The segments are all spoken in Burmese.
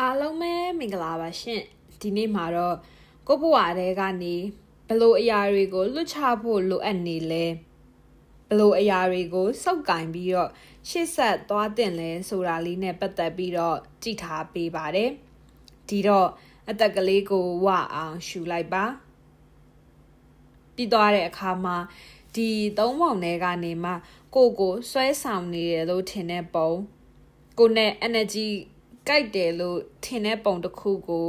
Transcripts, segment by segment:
အားလုံးပဲမင်္ဂလာပါရှင်ဒီနေ့မှာတော့ကိုယ့်ဘဝတဲကနေဘလို့အရာတွေကိုလွတ်ချဖို့လိုအပ်နေလဲဘလို့အရာတွေကိုစောက်ကင်ပြီးတော့ရှေ့ဆက်သွားတင်လဲဆိုတာလေးနဲ့ပတ်သက်ပြီးတော့ကြည်ထားပေးပါတယ်ဒီတော့အသက်ကလေးကိုဝအောင်ရှူလိုက်ပါပြီးသွားတဲ့အခါမှာဒီသုံးပုံထဲကနေမှကိုကိုဆွဲဆောင်နေတယ်လို့ထင်တဲ့ပုံကိုနဲ့ energy ကြိုက်တယ်လို့ထင်တဲ့ပုံတစ်ခုကို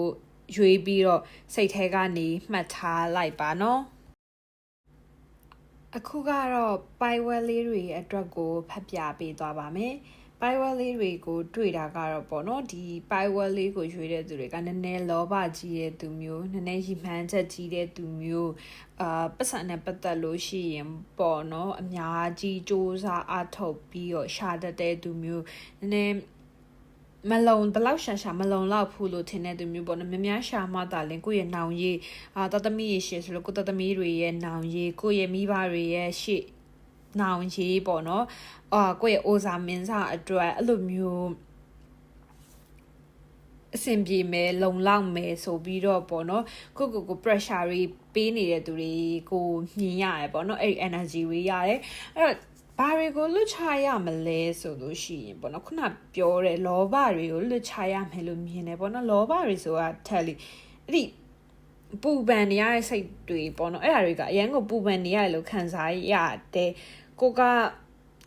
ရွေးပြီးတော့စိတ်ထဲကနေမှတ်ထားလိုက်ပါနော်အခုကတော့ပိုင်ဝဲလေးတွေအတွက်ကိုဖတ်ပြပေးသွားပါမယ်ပိုင်ဝဲလေးတွေကိုတွေ့တာကတော့ပေါ့နော်ဒီပိုင်ဝဲလေးကိုရွေးတဲ့သူတွေကနည်းနည်းလောဘကြီးတဲ့သူမျိုးနည်းနည်းရီမှန်းချက်ကြီးတဲ့သူမျိုးအာပတ်စံနဲ့ပတ်သက်လို့ရှိရင်ပေါ့နော်အများကြီးစ조사အထုတ်ပြီးတော့ရှာတတ်တဲ့သူမျိုးနည်းနည်း မလုံဘလောက်ရှာရှာမလုံလောက်ဘူးလို့ထင်တဲ့သူမျိုးပေါ့နော်များများရှာမှသာလင်ကိုယ့်ရဲ့နောင်ရည်အာတသမီးရရှေ့ဆိုလို့ကိုတသမီးတွေရဲ့နောင်ရည်ကိုယ့်ရဲ့မိဘတွေရဲ့ရှေ့နောင်ရည်ပေါ့နော်အာကိုယ့်ရဲ့အိုဇာမင်းစားအတွက်အဲ့လိုမျိုးအဆင်ပြေမယ်လုံလောက်မယ်ဆိုပြီးတော့ပေါ့နော်ကိုကိုကို pressure တွေပေးနေတဲ့သူတွေကိုမြင်ရတယ်ပေါ့နော်အဲ့ဒီ energy တွေရတယ်အဲ့တော့ ဘာတွေကိုလွတ်ချရမလဲဆိုလို့ရှိရင်ပေါ့နော်ခုနပြောတဲ့လောဘတွေကိုလွတ်ချရမယ်လို့မြင်တယ်ပေါ့နော်လောဘတွေဆိုတာထက်လေအဲ့ဒီပူပန်နေရတဲ့စိတ်တွေပေါ့နော်အဲ့ဒါတွေကအရန်ကိုပူပန်နေရတယ်လို့ခံစားရတယ်ကိုက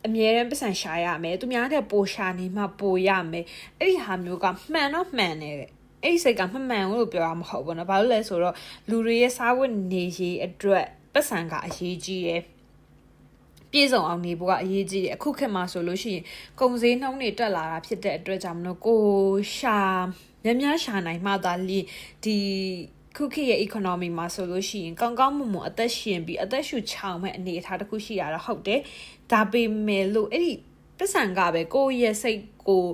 အမြဲတမ်းပတ်စံရှာရမယ်သူများတဲ့ပိုရှာနေမှပိုရမယ်အဲ့ဒီဟာမျိုးကမှန်တော့မှန်တယ်အဲ့ဒီစိတ်ကမမှန်ဘူးလို့ပြောရမှာမဟုတ်ဘူးနော်ဘာလို့လဲဆိုတော့လူတွေရဲ့စားဝတ်နေရေးအတွက်ပတ်စံကအရေးကြီးတယ် ပြည့်စုံအောင်နေဖို့ကအရေးကြီးတယ်အခုခေတ်မှာဆိုလို့ရှိရင်ကုန်စည်နှုန်းတွေတက်လာတာဖြစ်တဲ့အတွက်ကြောင့်မလို့ကိုရှာများများရှာနိုင်မှသာလီဒီခုခေတ်ရဲ့ economy မှာဆိုလို့ရှိရင်ကောင်းကောင်းမွန်မွန်အသက်ရှင်ပြီးအသက်ရှူချောင်မဲ့အနေအထားတစ်ခုရှိရတာဟုတ်တယ်ဒါပေမဲ့လို့အဲ့ဒီပတ်စံကပဲကိုယ့်ရဲ့စိတ်ကို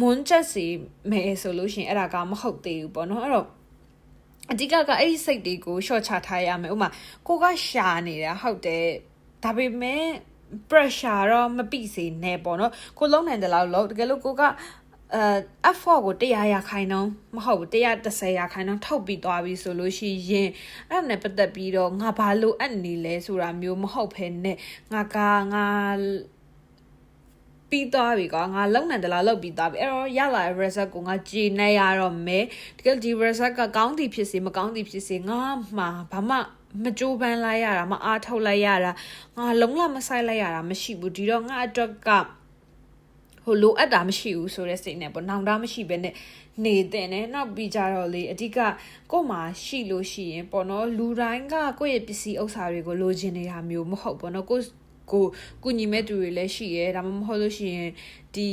မွန်းချက်စီမယ်ဆိုလို့ရှိရင်အဲ့ဒါကမဟုတ်သေးဘူးပေါ့နော်အဲ့တော့အဓိကကအဲ့ဒီစိတ်တွေကို short ချထားရမယ်ဥမာကိုကရှာနေတာဟုတ်တယ် ဒါပေမဲ့ pressure တော့မပိစေနဲ့ပေါ့နော်ကိုလုံးနိုင်တယ်လို့လို့တကယ်လို့ကိုကအဲ F4 ကို100ရာခိုင်နှုန်းမဟုတ်ဘူး130ရာခိုင်နှုန်းထုတ်ပြီးသွားပြီဆိုလို့ရှိရင်အဲ့ဒါနဲ့ပတ်သက်ပြီးတော့ငါဘာလို့အပ်နေလဲဆိုတာမျိုးမဟုတ်ဖ ೇನೆ ငါကငါပြီးသွားပြီကွာငါလုံနိုင်တယ်လားလုံပြီးသွားပြီအဲ့တော့ရလာတဲ့ result ကိုငါကြည်နေရတော့မယ်တကယ်ဒီ result ကကောင်းသည်ဖြစ်စေမကောင်းသည်ဖြစ်စေငါမှဘာမှ မကြိုးပမ်းလိုက်ရတာမအားထုတ်လိုက်ရတာငါလုံးလမဆိုင်လိုက်ရတာမရှိဘူးဒီတော့ငါအတွက်ကဟိုလိုအပ်တာမရှိဘူးဆိုတဲ့စိတ်နဲ့ပေါ့နောင်တမရှိဘဲနဲ့နေတဲ့နဲ့နောက်ပြီးကြတော့လေအဓိကကို့မှာရှိလို့ရှိရင်ပေါ့နော်လူတိုင်းကကိုယ့်ရဲ့ပစ္စည်းဥစ္စာတွေကိုလိုချင်နေတာမျိုးမဟုတ်ပေါ့နော်ကိုကိုကုညီမဲ့သူတွေလည်းရှိရဲဒါမှမဟုတ်လို့ရှိရင်ဒီ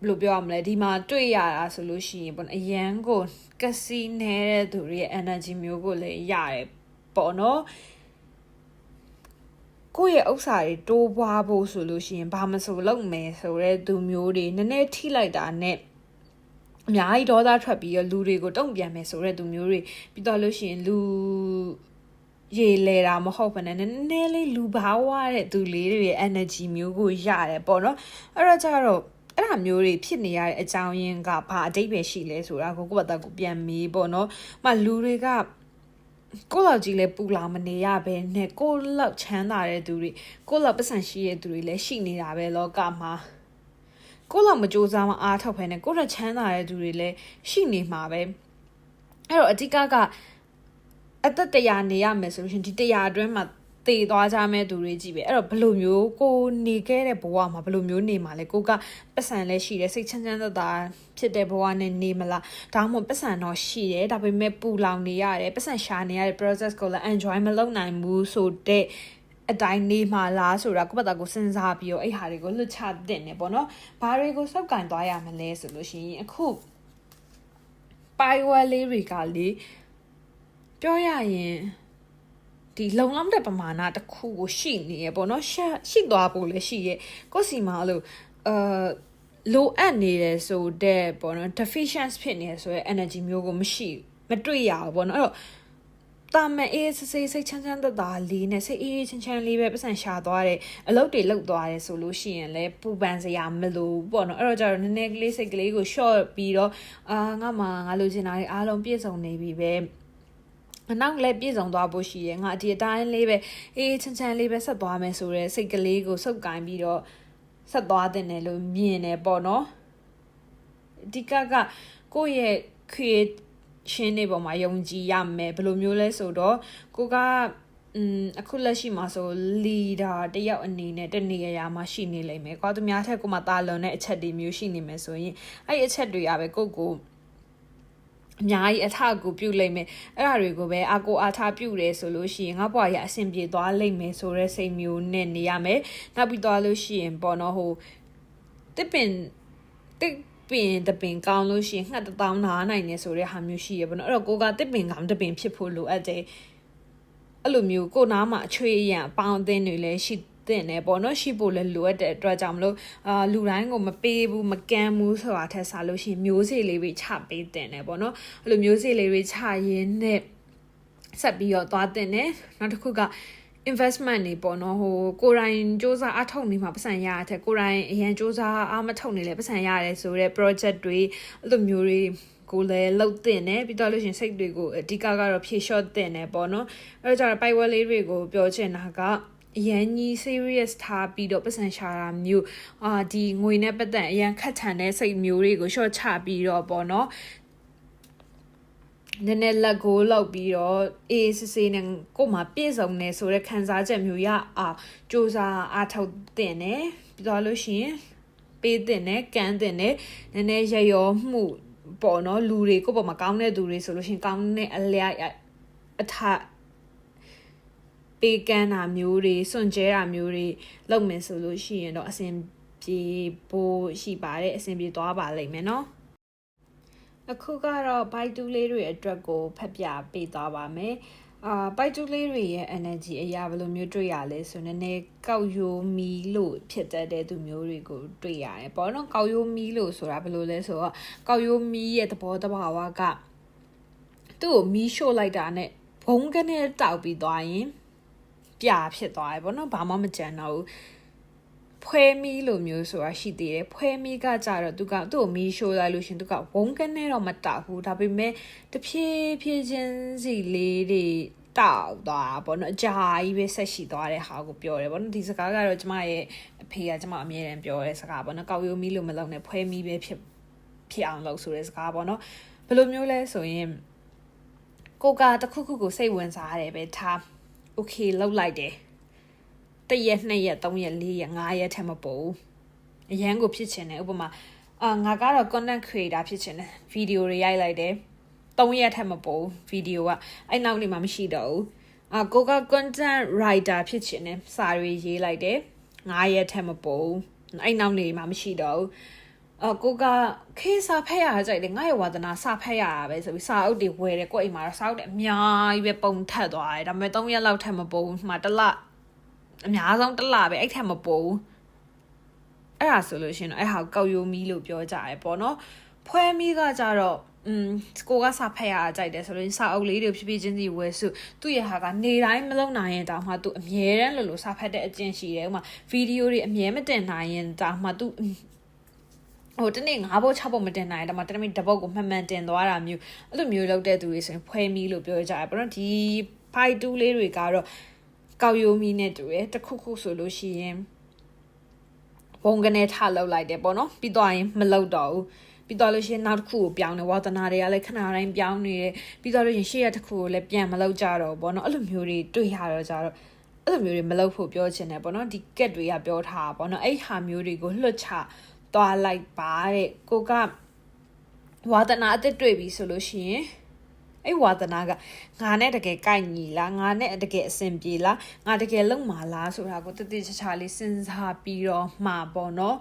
ဘယ်လိုပြောရမလဲဒီမှာတွေ့ရတာဆိုလို့ရှိရင်ပေါ့အရန်ကိုကစီနေတဲ့သူတွေရဲ့ energy မျိုးကိုလည်းရတယ် ပေါ့နော်ကိုယ့်ရဲ့ဥစ္စာတွေတိုးပွားဖို့ဆိုလို့ရှိရင်ဘာမဆိုလုပ်မယ်ဆိုတဲ့သူမျိုးတွေနည်းနည်းထိလိုက်တာနဲ့အများကြီးဒေါသထွက်ပြီးတော့လူတွေကိုတုံ့ပြန်မယ်ဆိုတဲ့သူမျိုးတွေပြီးတော့လို့ရှိရင်လူရေလေတာမဟုတ်ဘဲနဲ့နည်းနည်းလေးလူဘာဝတဲ့သူလေးတွေရဲ့ energy မျိုးကိုရတယ်ပေါ့နော်အဲ့တော့ကျတော့အဲ့ဒါမျိုးတွေဖြစ်နေရတဲ့အကြောင်းရင်းကဘာအတိတ်ပဲရှိလဲဆိုတာကိုကိုယ့်ဘာသာကိုပြန်မေးပေါ့နော်။မှလူတွေက ကိုလောက်ကြီးလဲပူလာမနေရပဲနဲ့ကိုလောက်ချမ်းသာတဲ့သူတွေကိုလောက်ပတ်စံရှိတဲ့သူတွေလည်းရှိနေတာပဲလောကမှာကိုလောက်မကြိုးစားမအားထုတ်ဖ ೇನೆ ကိုလောက်ချမ်းသာတဲ့သူတွေလည်းရှိနေမှာပဲအဲ့တော့အဓိကကအသက်တရာနေရမယ်ဆိုလို့ရှင်ဒီတရာအတွင်းမှာ တည်သွားကြမဲ့သူတွေကြီးပဲအဲ့တော့ဘယ်လိုမျိုးကိုနေခဲ့တဲ့ဘဝမှာဘယ်လိုမျိုးနေမှာလဲကိုကပတ်စံလည်းရှိတယ်စိတ်ချမ်းချမ်းသာသာဖြစ်တဲ့ဘဝနဲ့နေမလားဒါမှမဟုတ်ပတ်စံတော့ရှိတယ်ဒါပေမဲ့ပူလောင်နေရတယ်ပတ်စံရှာနေရတဲ့ process ကိုလည်း enjoy မလုပ်နိုင်ဘူးဆိုတဲ့အတိုင်းနေမှာလားဆိုတာကိုယ့်ဘက်ကကိုစဉ်းစားပြီးတော့အဲ့ဟာတွေကိုလွတ်ချတဲ့နေပေါ့နော်ဘာတွေကိုစောက်ကင်သွားရမလဲဆိုလို့ရှိရင်အခုပိုင်ဝဲလေးတွေကလေပြောရရင် ဒီလုံလောက်တဲ့ပမာဏတစ်ခုကိုရှိနေရပေါ့နော်ရှိရှိသွားဖို့လည်းရှိရဲ့ကိုစီမာလို့အာလိုအပ်နေတယ်ဆိုတဲ့ပေါ့နော် deficient ဖြစ်နေဆိုရဲ energy မျိုးကိုမရှိမတွေ့ရဘူးပေါ့နော်အဲ့တော့တာမန်အေးစစ်စစ်စိတ်ချမ်းချမ်းသက်သာလေးနဲ့စိတ်အေးအေးချမ်းချမ်းလေးပဲပတ်စံရှာသွားတယ်အလုပ်တွေလုပ်သွားတယ်ဆိုလို့ရှိရင်လည်းပူပန်စရာမလိုဘူးပေါ့နော်အဲ့တော့ကျတော့နည်းနည်းကလေးစိတ်ကလေးကို short ပြီးတော့အာငါမှငါလိုချင်တာတွေအားလုံးပြည့်စုံနေပြီပဲ အနောက်လည်းပြည့်စုံသွားဖို့ရှိတယ်ငါဒီအတိုင်းလေးပဲအေးချမ်းချမ်းလေးပဲဆက်သွားမယ်ဆိုတော့စိတ်ကလေးကိုစုပ်ကိုင်းပြီးတော့ဆက်သွားတဲ့နယ်လို့မြင်တယ်ပေါ့နော်အဓိကကကိုယ့်ရဲ့ create ရှင်းနေပေါ်မှာယုံကြည်ရမယ်ဘယ်လိုမျိုးလဲဆိုတော့ကိုကอืมအခုလက်ရှိမှာဆို leader တယောက်အနေနဲ့တနေရာမှာရှိနေလိမ့်မယ်။ကွာသူများထက်ကိုမှတာလွန်တဲ့အချက်တွေမျိုးရှိနေမယ်ဆိုရင်အဲ့ဒီအချက်တွေကပဲကိုကို အများကြီးအထကိုပြုတ်လိမ့်မယ်အဲ့ဒါတွေကိုပဲအကိုအားထားပြုတ်တယ်ဆိုလို့ရှိရင်ငါဘွားရအဆင်ပြေသွားလိမ့်မယ်ဆိုတဲ့စိတ်မျိုးနဲ့နေရမယ်နောက်ပြီးသွားလို့ရှိရင်ပေါ့နော်ဟိုတစ်ပင်တစ်ပင်တပင်ကောင်းလို့ရှိရင်ငှက်တပေါင်းနားနိုင်နေဆိုတဲ့ဟာမျိုးရှိရပါတော့အဲ့တော့ကိုကတစ်ပင်ကောင်းတစ်ပင်ဖြစ်ဖို့လိုအပ်တယ်အဲ့လိုမျိုးကိုနားမှာအချွေးရံပေါင်းအသင်းတွေလည်းရှိ တင်တယ်ပေါ့နော်ရှိဖို့လည်းလိုအပ်တဲ့အတွက်ကြောင့်မလို့အာလူတိုင်းကိုမပေးဘူးမကမ်းဘူးဆိုတာထက်စားလို့ရှိရင်မျိုးစေ့လေးတွေချပေးတင်တယ်ပေါ့နော်အဲ့လိုမျိုးစေ့လေးတွေချရင်းနဲ့ဆက်ပြီးတော့သွားတင်တယ်နောက်တစ်ခုက investment နေပေါ့နော်ဟိုကိုရိုင်းစ조사အထောက်နေမှာပတ်စံရရတဲ့ကိုရိုင်းအရန်စ조사အားမထောက်နေလဲပတ်စံရတယ်ဆိုတော့ project တွေအဲ့လိုမျိုးတွေကိုလည်းလှုပ်တင်တယ်ပြီးတော့လို့ရှင်စိတ်တွေကိုအဓိကကတော့ဖြေလျှော့တင်တယ်ပေါ့နော်အဲ့တော့ကျတော့ပိုက်ဝဲလေးတွေကိုပြောချင်တာက အရန်ကြီး serious ထားပြီးတော့ပတ်စံရှာတာမျိုးအာဒီငွေနဲ့ပတ်သက်အရန်ခက်ထန်တဲ့စိတ်မျိုးတွေကို short ချပြီးတော့ပေါ့နော်နည်းနည်းလက်ကိုလောက်ပြီးတော့အေးစစ်စစ်နဲ့ကို့မှာပြည့်စုံနေဆိုတဲ့ခံစားချက်မျိုးရအောင်စူးစမ်းအားထုတ်တင်တယ်ပြီးတော့လို့ရှိရင်ပေးတင်တယ်ကမ်းတင်တယ်နည်းနည်းရရောမှုပေါ့နော်လူတွေကိုယ့်ပေါ်မှာကောင်းတဲ့သူတွေဆိုလို့ရှိရင်ကောင်းတဲ့အလျာအထ ပေးကမ်းတာမျိုးတွေစွန့်ကြဲတာမျိုးတွေလုပ်မယ်ဆိုလို့ရှိရင်တော့အဆင်ပြေဖို့ရှိပါတယ်အဆင်ပြေသွားပါလိမ့်မယ်နော်အခုကတော့ bite 2လေးတွေအတွက်ကိုဖတ်ပြပေးသွားပါမယ်အာ bite 2လေးတွေရဲ့ energy အရာဘယ်လိုမျိုးတွေ့ရလဲဆိုနည်းနည်းကောက်ရိုးမီလို့ဖြစ်တတ်တဲ့သူမျိုးတွေကိုတွေ့ရတယ်ပေါ့နော်ကောက်ရိုးမီလို့ဆိုတာဘယ်လိုလဲဆိုတော့ကောက်ရိုးမီရဲ့သဘောတဘာဝကသူ့ကိုမီးရှို့လိုက်တာနဲ့ဘုံကနေတောက်ပြီးသွားရင် ပြဖြစ်သွားတယ်ပေါ့နော်ဘာမှမကြံတော့ဘူးဖွဲမီလိုမျိုးဆိုတာရှိသေးတယ်ဖွဲမီကကြတော့သူကသူ့ကိုမီးရှိုးလိုက်လို့ရှင်သူကဝုန်းကနေတော့မတောက်ဘူးဒါပေမဲ့တဖြည်းဖြည်းချင်းစီလေးတွေတောက်သွားပေါ့နော်အကြာကြီးပဲဆက်ရှိသွားတဲ့ဟာကိုပြောတယ်ပေါ့နော်ဒီစကားကတော့ကျမရဲ့အဖေကကျမအမြဲတမ်းပြောတဲ့စကားပေါ့နော်ကောက်ရိုးမီလို့မလုပ်နဲ့ဖွဲမီပဲဖြစ်ဖြစ်အောင်လုပ်ဆိုတဲ့စကားပေါ့နော်ဘယ်လိုမျိုးလဲဆိုရင်ကိုကတခုခုကိုစိတ်ဝင်စားရတယ်ပဲထား okay လောက်လိုက်တယ်တရက်နှစ်ရက်သုံးရက်လေးရက်ငါးရက်ထက်မပိုဘူးအရန်ကိုဖြစ်ချင်တယ်ဥပမာအာငါကတော့ content creator ဖြစ်ချင်တယ်ဗီဒီယိုတွေရိုက်လိုက်တယ်၃ရက်ထက်မပိုဘူးဗီဒီယိုကအဲ့နောက်နေမှာမရှိတော့ဘူးအာကိုက content writer ဖြစ်ချင်တယ်စာတွေရေးလိုက်တယ်၅ရက်ထက်မပိုဘူးအဲ့နောက်နေမှာမရှိတော့ဘူး အကိုကခေးစာဖက်ရကြိုက်တယ်ငါ့ရဲ့ဝါသနာစာဖက်ရတာပဲဆိုပြီးစာအုပ်တွေဝယ်တယ်ကိုယ့်အိမ်မှာတော့စာအုပ်တွေအများကြီးပဲပုံထက်သွားတယ်ဒါပေမဲ့၃ရက်လောက်ထက်မပိုဘူးမှတစ်လအများဆုံးတစ်လပဲအဲ့ထက်မပိုဘူးအဲ့ဒါဆိုလို့ရှိရင်တော့အဲ့ဟာကောက်ရိုးမီလို့ပြောကြရဲပေါ့နော်ဖွဲမီကကြတော့อืมကိုကစာဖတ်ရကြိုက်တယ်ဆိုလို့စာအုပ်လေးတွေဖြည်းဖြည်းချင်းစီဝယ်စုသူ့ရဲ့ဟာကနေတိုင်းမလုပ်နိုင်ရင်တောင်မှသူအမြဲတမ်းလို့လို့စာဖတ်တဲ့အကျင့်ရှိတယ်ဥမာဗီဒီယိုတွေအမြဲမတင်နိုင်ရင်တောင်မှသူ ဟိုတနေ့၅ဘုတ်6ဘုတ်မတင်နိုင်တယ်ဒါမှတနေ့တပုတ်ကိုမှန်မှန်တင်သွားတာမျိုးအဲ့လိုမျိုးလုပ်တဲ့သူတွေဆိုရင်ဖွဲမီလို့ပြောကြတယ်ပေါ့နော်ဒီဖိုက်တူးလေးတွေကတော့ကောက်ရိုးမီနဲ့တူတယ်တခုခုဆိုလို့ရှိရင်ဘုံကနေထလောက်လိုက်တယ်ပေါ့နော်ပြီးတော့ရင်မလောက်တော့ဘူးပြီးတော့လို့ရှိရင်နောက်တစ်ခုကိုပြောင်းတယ်ဝါသနာတွေကလည်းခဏတိုင်းပြောင်းနေတယ်ပြီးတော့လို့ရှိရင်ရှေ့ရတစ်ခုကိုလည်းပြန်မလောက်ကြတော့ဘောနော်အဲ့လိုမျိုးတွေတွေ့ရတော့ကြတော့အဲ့လိုမျိုးတွေမလောက်ဖို့ပြောချင်တယ်ပေါ့နော်ဒီကက်တွေကပြောထားတာပေါ့နော်အဲ့ဟာမျိုးတွေကိုလွတ်ချ သွားလိုက်ပါတဲ့ကိုကဝါသနာအစ်စ်တွေ့ပြီဆိုလို့ရှိရင်အဲ့ဝါသနာကငါနဲ့တကယ်ကိုက်ညီလားငါနဲ့တကယ်အဆင်ပြေလားငါတကယ်လုံမာလားဆိုတာကိုတတိချာချာလေးစဉ်းစားပြီးတော့မှာပေါ့နော်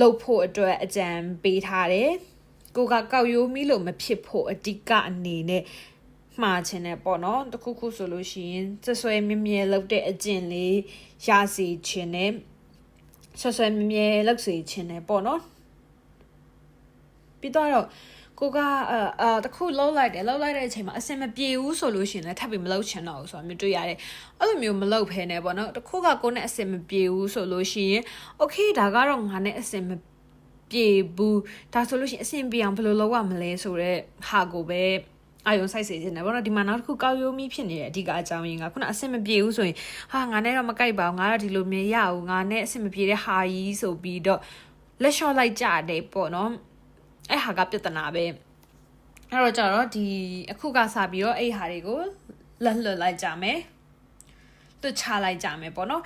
လှုပ်ဖို့အတွက်အကြံပေးထားတယ်ကိုကကောက်ရိုးမီလို့မဖြစ်ဖို့အဓိကအနေနဲ့မှားခြင်းနဲ့ပေါ့နော်တခုခုဆိုလို့ရှိရင်စဆွဲမြဲမြဲလောက်တဲ့အကျင့်လေးရစီခြင်းနဲ့ ဆွဆွဲမြဲမြဲလောက်စီခြင်းနဲ့ပေါ့နော်ပြီးတော့ကိုကအာအာတခုလှုပ်လိုက်တယ်လှုပ်လိုက်တဲ့အချိန်မှာအဆင်မပြေဘူးဆိုလို့ရှိရင်လည်းထပ်ပြီးမလှုပ်ချင်တော့ဘူးဆိုတာမျိုးတွေ့ရတယ်အဲ့လိုမျိုးမလှုပ်ဖဲနဲ့ပေါ့နော်တခုကကိုနဲ့အဆင်မပြေဘူးဆိုလို့ရှိရင် okay ဒါကတော့ငါနဲ့အဆင်မပြေဘူးဒါဆိုလို့ရှိရင်အဆင်ပြေအောင်ဘယ်လိုလုပ်ရမလဲဆိုတော့ဟာကိုပဲ အာယုံဆိုင်စေခြင်းတယ်ပေါ့နော်ဒီမှာနောက်တစ်ခုကောက်ရိုးမိဖြစ်နေတဲ့အဓိကအကြောင်းရင်းကခုနအဆင်မပြေဘူးဆိုရင်ဟာငါနဲ့တော့မကြိုက်ပါဘူးငါတော့ဒီလိုမျိုးရအောင်ငါနဲ့အဆင်မပြေတဲ့ဟာကြီးဆိုပြီးတော့လက်လျှော့လိုက်ကြတယ်ပေါ့နော်အဲ့ဟာကပြဿနာပဲအဲ့တော့ကြတော့ဒီအခုကစပြီးတော့အဲ့ဟာတွေကိုလက်လွတ်လိုက်ကြမယ်တွချလိုက်ကြမယ်ပေါ့နော်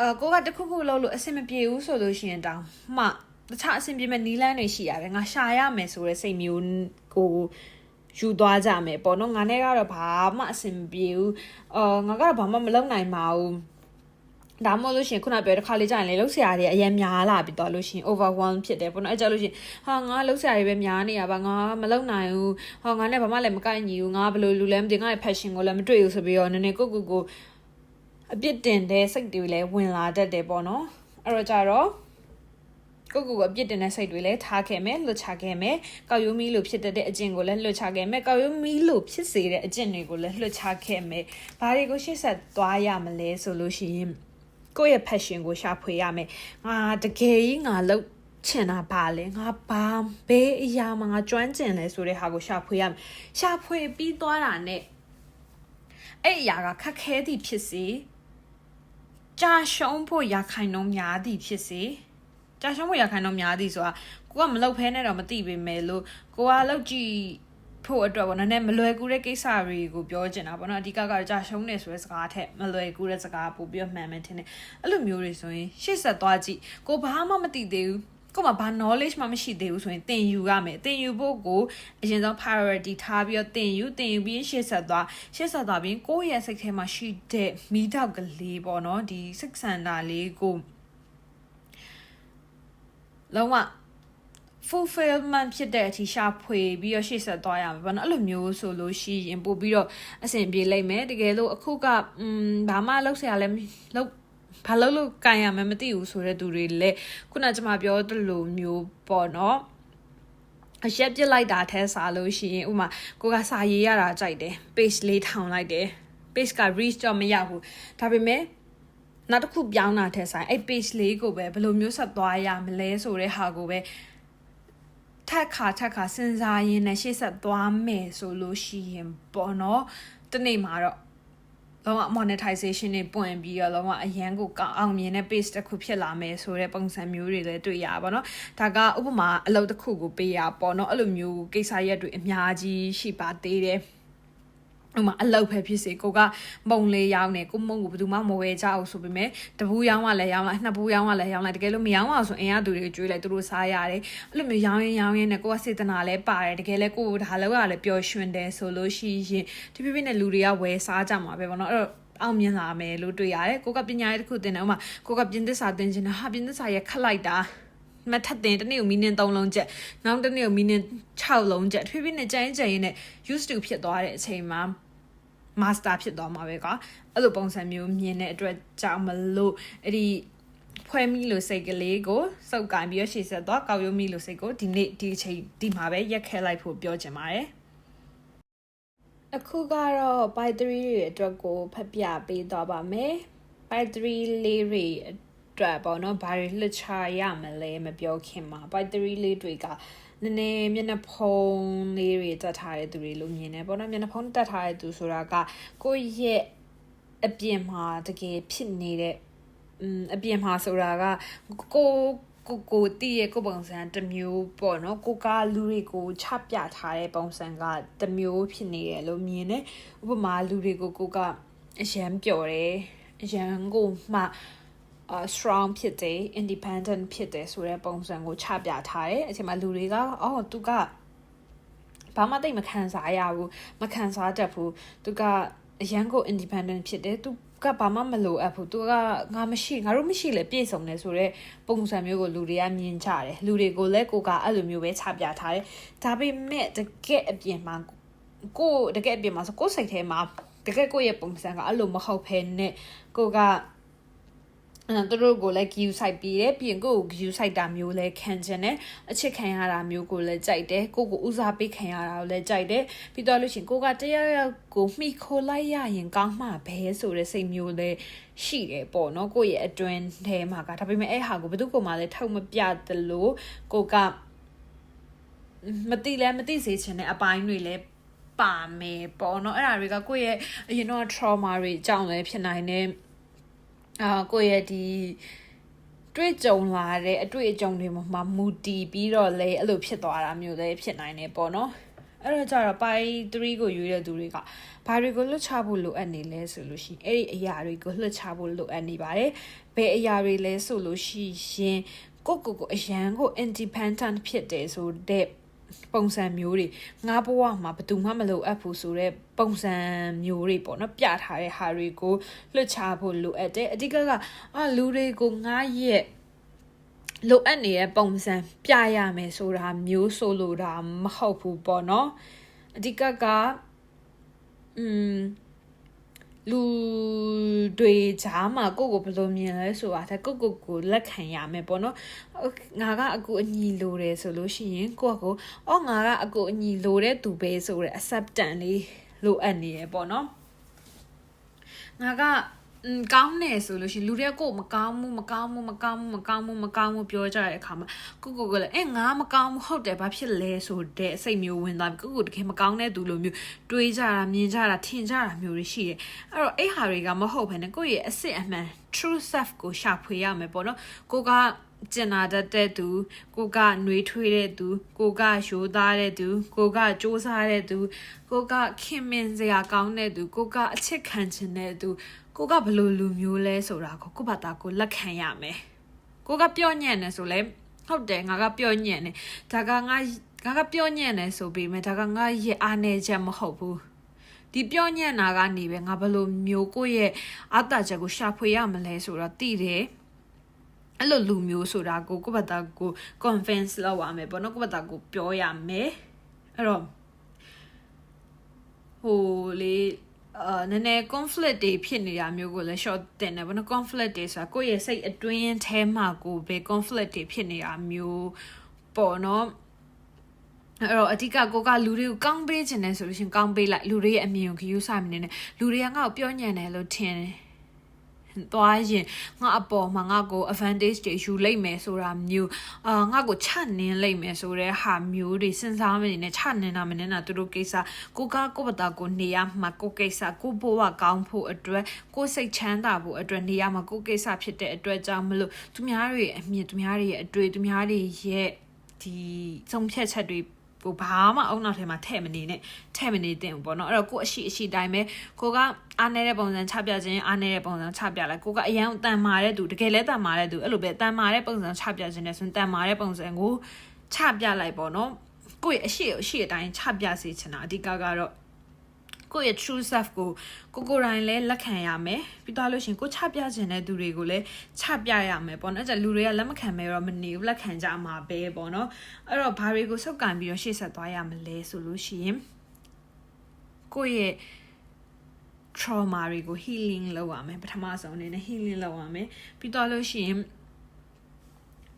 အကိုကတခုခုလုပ်လို့အဆင်မပြေဘူးဆိုလို့ရှိရင်တောင်မှတခြားအဆင်ပြေမဲ့နီးလန်းတွေရှိရတယ်ငါရှာရမယ်ဆိုတဲ့စိတ်မျိုးကို ယူသွားကြမယ်ပေါ့နော်ငါနဲ့ကတော့ဘာမှအဆင်မပြေဘူးအော်ငါကတော့ဘာမှမလုပ်နိုင်ပါဘူးဒါမှမဟုတ်လို့ရှိရင်ခုနပြောတဲ့ခါလေးကြာရင်လေလှုပ်ရှားတွေအရင်များလာပြီးတော့လို့ရှိရင် overwhelm ဖြစ်တယ်ပေါ့နော်အဲကြောင့်လို့ရှိရင်ဟာငါလှုပ်ရှားတွေပဲများနေရပါငါမလုပ်နိုင်ဘူးဟာငါနဲ့ဘာမှလည်းမကိုက်ညီဘူးငါဘယ်လိုလူလဲမသိငါရဲ့ passion ကိုလည်းမတွေ့ဘူးဆိုပြီးတော့နည်းနည်းကိုကိုကိုအပြစ်တင်တဲ့စိတ်တွေလည်းဝင်လာတတ်တယ်ပေါ့နော်အဲ့တော့ကြတော့ ကိုကိုကအပြစ်တင်တဲ့စိတ်တွေလည်းထားခဲ့မယ်လွတ်ချခဲ့မယ်ကောက်ရိုးမီလို့ဖြစ်တဲ့အကျင့်ကိုလည်းလွတ်ချခဲ့မယ်ကောက်ရိုးမီလို့ဖြစ်စေတဲ့အကျင့်တွေကိုလည်းလွတ်ချခဲ့မယ်ဘာတွေကိုရှေ့ဆက်သွားရမလဲဆိုလို့ရှိရင်ကိုယ့်ရဲ့ passion ကိုရှာဖွေရမယ်ငါတကယ်ကြီးငါလောက်ချင်တာပါလေငါဘာဘေးအရာမှာငါကျွမ်းကျင်လဲဆိုတဲ့ဟာကိုရှာဖွေရမယ်ရှာဖွေပြီးသွားတာနဲ့အဲ့အရာကခက်ခဲသည်ဖြစ်စေကြာရှုံးဖို့ရခိုင်နှုန်းများသည်ဖြစ်စေ ကြာရှုံးဖို့ရခိုင်နှုန်းများသည်ဆိုတာကိုကမလောက်ဖဲနဲ့တော့မသိပေမဲ့လို့ကိုကလောက်ကြည့်ဖို့အတွက်ပေါ့နည်းနည်းမလွယ်ကူတဲ့ကိစ္စတွေကိုပြောချင်တာပေါ့နော်အဓိကကကြာရှုံးနေဆိုတဲ့စကားထက်မလွယ်ကူတဲ့စကားပို့ပြီးမှန်မယ်ထင်တယ်အဲ့လိုမျိုးတွေဆိုရင်ရှေ့ဆက်သွားကြည့်ကိုဘာမှမသိသေးဘူးကိုမှဘာ knowledge မှမရှိသေးဘူးဆိုရင်သင်ယူရမယ်သင်ယူဖို့ကိုအရင်ဆုံး priority ထားပြီးတော့သင်ယူသင်ယူပြီးရှေ့ဆက်သွားရှေ့ဆက်သွားပြီးကိုယ့်ရဲ့စိတ်ထဲမှာရှိတဲ့မိတော့ကလေးပေါ့နော်ဒီစိတ်ဆန္ဒလေးကို လုံးဝ fulfillment ဖြစ်တဲ့အထိရှာဖွေပြီးတော့ရှေ့ဆက်သွားရမှာပေါ့နော်အဲ့လိုမျိုးဆိုလို့ရှိရင်ပို့ပြီးတော့အဆင်ပြေလိမ့်မယ်တကယ်လို့အခုကอืมဘာမှလုပ်ဆရာလည်းလုပ်ဘာလုပ်လို့ကင်ရမှမသိဘူးဆိုတဲ့သူတွေလည်းခုနကျွန်မပြောသလိုမျိုးပေါ့နော်အရက်ပြစ်လိုက်တာထဲစားလို့ရှိရင်ဥမာကိုကစာရေးရတာကြိုက်တယ် page လေးထောင်လိုက်တယ် page က reach တော့မရဘူးဒါပေမဲ့ နောက်တစ်ခုပြောင်းတာထဲဆိုင်အဲ့ page လေးကိုပဲဘယ်လိုမျိုးဆက်သွားရမလဲဆိုတဲ့ဟာကိုပဲထက်ခါထက်ခါစဉ်းစားရင်းနဲ့ရှေ့ဆက်သွားမယ်ဆိုလို့ရှိရင်ပေါ့နော်တနေ့မှာတော့လုံးဝ monetization တွေပွင့်ပြီးတော့လုံးဝအရန်ကိုကောင်းအောင်မြင်တဲ့ page တစ်ခုဖြစ်လာမယ်ဆိုတဲ့ပုံစံမျိုးတွေလည်းတွေ့ရပါတော့။ဒါကဥပမာအလုပ်တစ်ခုကိုပေးရပေါ့နော်အဲ့လိုမျိုးကိစ္စရက်တွေအများကြီးရှိပါသေးတယ်။ ဥမာအလောက်ပဲဖြစ်စေကိုကမုံလေးရောင်းနေကိုမုံကိုဘယ်သူမှမဝယ်ကြအောင်ဆိုပေမဲ့တပူးရောင်းမှလည်းရောင်းလိုက်နှစ်ပူးရောင်းမှလည်းရောင်းလိုက်တကယ်လို့မရောင်းအောင်ဆိုအင်ရသူတွေကျွေးလိုက်သူတို့စားရတယ်အဲ့လိုမျိုးရောင်းရင်ရောင်းရင်နဲ့ကိုကစေတနာလည်းပါတယ်တကယ်လည်းကိုဒါလောက်ကလည်းပျော်ရွှင်တယ်ဆိုလို့ရှိရင်တဖြည်းဖြည်းနဲ့လူတွေကဝယ်စားကြမှာပဲပေါ့နော်အဲ့တော့အောင်မြင်လာမယ်လို့တွေ့ရတယ်ကိုကပညာရေးတစ်ခုသင်တယ်ဥမာကိုကပြင်သစ္စာသင်ချင်တာဟာပြင်သစ္စာရဲ့ခက်လိုက်တာမထက်တင်တနေ့ကိုမီနင်း3လုံးချက်နောက်တနေ့ကိုမီနင်း6လုံးချက်တဖြည်းဖြည်းနဲ့ကြိုင်းကြိုင်းနဲ့ used to ဖြစ်သွားတဲ့အချိန်မှာ master ဖြစ်သွားမှာပဲကွာအဲ့လိုပုံစံမျိုးမြင်တဲ့အတွက်ကြောင့်မလို့အဲ့ဒီဖွဲ့မိလို့စိတ်ကလေးကိုစုပ်ကင်ပြီးရရှေ့ဆက်သွားကောက်ရုံးမိလို့စိတ်ကိုဒီနေ့ဒီအချိန်ဒီမှာပဲရက်ခဲလိုက်ဖို့ပြောချင်ပါတယ်အခုကတော့ by 3တွေအတွက်ကိုဖတ်ပြပေးသွားပါမယ် by 3လေးတွေအတွက်ပေါ့နော်ဘာတွေလှချရမလဲမပြောခင်မှာ by 3လေးတွေက နည်းနည်းမျက်နှာဖုံးလေးတွေတက်ထားတဲ့သူတွေလို့မြင်တယ်ပေါ့နော်မျက်နှာဖုံးတက်ထားတဲ့သူဆိုတာကကိုယ့်ရဲ့အပြင်မှာတကယ်ဖြစ်နေတဲ့อืมအပြင်မှာဆိုတာကကိုကိုကိုတည့်ရဲ့ကိုပုံစံတစ်မျိုးပေါ့နော်ကိုကလူတွေကိုချပြထားတဲ့ပုံစံကတစ်မျိုးဖြစ်နေတယ်လို့မြင်တယ်ဥပမာလူတွေကိုကိုကအရန်ပျော်တယ်အရန်ကိုမှ uh strong ဖြစ်တယ် independent ဖြစ်တယ်ဆိုတဲ့ပုံစံကိုချပြထားတယ်အချိန်မှာလူတွေကအော်သူကဘာမှတိတ်မခံစားရဘူးမခံစားတတ်ဘူးသူကအရန်ကို independent ဖြစ်တယ်သူကဘာမှမလိုအပ်ဘူးသူကငါမရှိငါတို့မရှိလဲပြည့်စုံတယ်ဆိုတော့ပုံစံမျိုးကိုလူတွေကမြင်ကြတယ်လူတွေကိုလည်းကိုကအဲ့လိုမျိုးပဲချပြထားတယ်ဒါပေမဲ့တကယ်အပြင်မှာကိုတကယ်အပြင်မှာဆိုကိုစိတ်ထဲမှာတကယ်ကိုရဲ့ပုံစံကအဲ့လိုမဟုတ်ဖ ೇನೆ ကိုက အဲသူတို့ကိုလည်း view site ပြီးတယ်ပြီးရင်ကိုယ့်ကို view site တာမျိုးလည်းခံချင်တယ်အချစ်ခံရတာမျိုးကိုလည်းကြိုက်တယ်ကိုယ့်ကိုဦးစားပေးခံရတာကိုလည်းကြိုက်တယ်ပြီးတော့လို့ရှရင်ကိုကတယောက်ယောက်ကိုမှီခိုလိုက်ရရင်ကောင်းမှဘဲဆိုတဲ့စိတ်မျိုးလည်းရှိတယ်ပေါ့နော်ကိုယ့်ရဲ့အတွင်းထဲမှာကဒါပေမဲ့အဲ့ဟာကိုဘယ်သူကမှလည်းထောက်မပြသလိုကိုကမတိလဲမတိစေချင်တဲ့အပိုင်းတွေလည်းပါမယ်ပေါ့နော်အဲ့ဒါတွေကကိုယ့်ရဲ့အရင်တော့ trauma တွေအကြောင်းလည်းဖြစ်နိုင်တယ် အာကိုယ့်ရဲ့ဒီတွေ့ကြုံလာတဲ့အတွေ့အကြုံတွေမှာမူတည်ပြီးတော့လေအဲ့လိုဖြစ်သွားတာမျိုးလည်းဖြစ်နိုင်တယ်ပေါ့နော်အဲ့တော့ကြတော့ပိုင်း3ကိုရွေးတဲ့သူတွေကဘာတွေကိုလွတ်ချဖို့လိုအပ်နေလဲဆိုလို့ရှိရင်အဲ့ဒီအရာတွေကိုလွတ်ချဖို့လိုအပ်နေပါတယ်ဘယ်အရာတွေလဲဆိုလို့ရှိရင်ကိုကိုကိုအရန်ကို independent ဖြစ်တယ်ဆိုတဲ့ ပုံစံမျိုးတွေငါဘဝမှာဘယ်သူမှမလိုအပ်ဘူးဆိုတော့ပုံစံမျိုးတွေပေါ့နော်ပြထားတဲ့ဟာတွေကိုလွတ်ချဖို့လိုအပ်တယ်အဓိကကအာလူတွေကိုငါရဲ့လိုအပ်နေတဲ့ပုံစံပြရမယ်ဆိုတာမျိုးဆိုလိုတာမဟုတ်ဘူးပေါ့နော်အဓိကကอืม လူတွေကြားမှာကိုကိုဘယ်လိုမြင်လဲဆိုတာတဲ့ကိုကိုကိုလက်ခံရမယ်ပေါ့နော်ငါကအကူအညီလိုတယ်ဆိုလို့ရှိရင်ကိုကကိုအော်ငါကအကူအညီလိုတဲ့သူပဲဆိုတဲ့ acceptance လေးလိုအပ်နေရပေါ့နော်ငါကอืม ကောင်းတယ်ဆိုလို့ရှိရင်လူတွေကကိုမကောင်းဘူးမကောင်းဘူးမကောင်းဘူးမကောင်းဘူးမကောင်းဘူးပြောကြတဲ့အခါမှာကိုကိုကလည်းအဲငါမကောင်းဘူးဟုတ်တယ်ဘာဖြစ်လဲဆိုတဲ့အစိတ်မျိုးဝင်သွားပြီကိုကိုတကယ်မကောင်းတဲ့သူလိုမျိုးတွေးကြတာမြင်ကြတာထင်ကြတာမျိုးတွေရှိတယ်အဲ့တော့အဲ့ဟာတွေကမဟုတ်ဘဲနဲ့ကိုယ့်ရဲ့အစစ်အမှန် true self ကိုရှာဖွေရမယ်ပေါ့နော်ကိုကကျင်နာတတ်တဲ့သူကိုကနှွေးထွေးတဲ့သူကိုကရိုးသားတဲ့သူကိုကစ조사တဲ့သူကိုကခင်မင်စရာကောင်းတဲ့သူကိုကအချစ်ခံချင်တဲ့သူ ကိုကဘလို့လူမျိုးလဲဆိုတာကိုကိုဘာသာကိုလက်ခံရမယ်ကိုကပြောညံ့နေဆိုလဲဟုတ်တယ်ငါကပြောညံ့နေဒါကငါငါကပြောညံ့နေဆိုပြီးမြဲဒါကငါရဲ့အားနေချက်မဟုတ်ဘူးဒီပြောညံ့တာကနေပဲငါဘလို့မျိုးကိုရဲ့အတ္တချက်ကိုရှာဖွေရမလဲဆိုတော့သိတယ်အဲ့လိုလူမျိုးဆိုတာကိုကိုယ့်ဘာသာကို convince လုပ်ရမယ်ပေါ့နော်ကိုယ့်ဘာသာကိုပြောရမယ်အဲ့တော့ဟိုလေ အာနည်းနည်း conflict တွေဖြစ်နေတာမျိုးကိုလည်း short တင်တယ်ဘာလို့ conflict တွေဆိုတာကိုယ့်ရဲ့စိတ်အတွင်းထဲမှာကိုပဲ conflict တွေဖြစ်နေတာမျိုးပေါ့နော်အဲ့တော့အဓိကကိုကလူတွေကိုကောင်းပေးခြင်းနဲ့ဆိုလို့ရှင်ကောင်းပေးလိုက်လူတွေရဲ့အမြင်ကို view ဆိုင်မနေနဲ့လူတွေကငါ့ကိုပြောညံ့တယ်လို့ထင်တယ် သွားရင်ငါအပေါ်မှာငါကို advantage တွေယူလိုက်မယ်ဆိုတာမျိုးအာငါကိုချနင်းလိုက်မယ်ဆိုတဲ့ဟာမျိုးတွေစဉ်းစားမနေနဲ့ချနင်းတာမနင်းတာသူတို့ကိစ္စကိုကကိုပတာကိုနေရမှာကိုကိစ္စကိုဘဝကောင်းဖို့အတွက်ကိုစိတ်ချမ်းသာဖို့အတွက်နေရမှာကိုကိစ္စဖြစ်တဲ့အတွက်ကြောင့်မလို့သူများတွေအမြင်သူများတွေရဲ့အတွေ့သူများတွေရဲ့ဒီဆုံးဖြတ်ချက်တွေ ကိုဘာမှအုံနောက်ထဲမှာထည့်မနေနဲ့ထည့်မနေတင်ဘူးပေါ့နော်အဲ့တော့ကိုအရှိအရှိတိုင်းပဲကိုကအားနေတဲ့ပုံစံချပြခြင်းအားနေတဲ့ပုံစံချပြလိုက်ကိုကအရန်တန်မာတဲ့သူတကယ်လဲတန်မာတဲ့သူအဲ့လိုပဲတန်မာတဲ့ပုံစံချပြခြင်းနဲ့ဆိုရင်တန်မာတဲ့ပုံစံကိုချပြလိုက်ပေါ့နော်ကိုရဲ့အရှိအရှိအတိုင်းချပြစေချင်တာအဓိကကတော့ ကိုယ့်ရဲ့ true self ကိုကိုကိုယ်တိုင်လည်းလက်ခံရမယ်ပြီးတော့လို့ရှင်ကိုချပြခြင်းတဲ့သူတွေကိုလည်းချပြရမယ်ပေါ့နော်အဲ့ဒါလူတွေကလက်မခံမဲတော့မနေဘူးလက်ခံကြမှာပဲပေါ့နော်အဲ့တော့ဘာတွေကိုစုပ်ကန်ပြီးတော့ရှေ့ဆက်သွားရမလဲဆိုလို့ရှိရင်ကိုယ့်ရဲ့ trauma တွေကို healing လုပ်ရမယ်ပထမဆုံးအနေနဲ့ healing လုပ်ရမယ်ပြီးတော့လို့ရှိရင်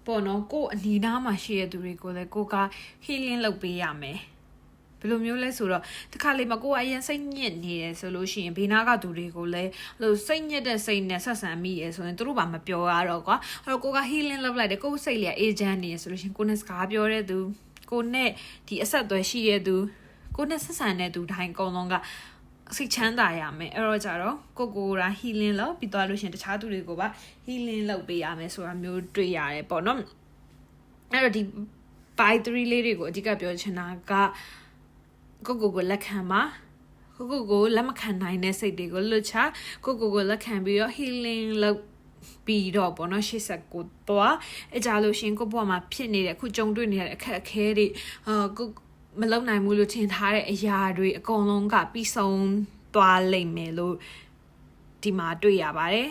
ပေါ့နော်ကို့အနီးနားမှာရှိတဲ့သူတွေကိုလည်းကိုက healing လုပ်ပေးရမယ် ဘယ်လိုမျိုးလဲဆိုတော့တခါလေမကိုကအရင်စိတ်ညစ်နေတယ်ဆိုလို့ရှိရင်ဘေးနားကသူတွေကိုလည်းအဲ့လိုစိတ်ညစ်တဲ့စိတ်နဲ့ဆက်ဆံမိရယ်ဆိုရင်သူတို့ဘာမပြောရတော့ကွာအဲ့တော့ကိုက healing လုပ်လိုက်တယ်ကိုစိတ်လေး agent နေရဆိုလို့ရှိရင်ကိုနဲ့စကားပြောတဲ့သူကိုနဲ့ဒီအဆက်အသွယ်ရှိတဲ့သူကိုနဲ့ဆက်ဆံတဲ့သူတိုင်းအကုန်လုံးကစိတ်ချမ်းသာရမယ်အဲ့တော့ကြတော့ကိုကိုရာ healing လုပ်ပြီးသွားလို့ရှင်တခြားသူတွေကိုပါ healing လုပ်ပေးရမယ်ဆိုတာမျိုးတွေ့ရတယ်ပေါ့နော်အဲ့တော့ဒီ by 3လေးတွေကိုအဓိကပြောချင်တာက ကိုကိုကိုလက်ခံပါကိုကိုကိုလက်မခံနိုင်တဲ့စိတ်တွေကိုလွတ်ချကိုကိုကိုလက်ခံပြီးတော့ healing လုပ်ပြီးတော့ပေါ့နော်ရှေ့ဆက်ကိုတော့အကြလို့ရှင်ကိုဘဝမှာဖြစ်နေတဲ့အခုကြုံတွေ့နေတဲ့အခက်အခဲတွေအာကိုမလုံနိုင်ဘူးလို့ထင်ထားတဲ့အရာတွေအကုန်လုံးကပြီးဆုံးသွားလိမ့်မယ်လို့ဒီမှာတွေ့ရပါတယ်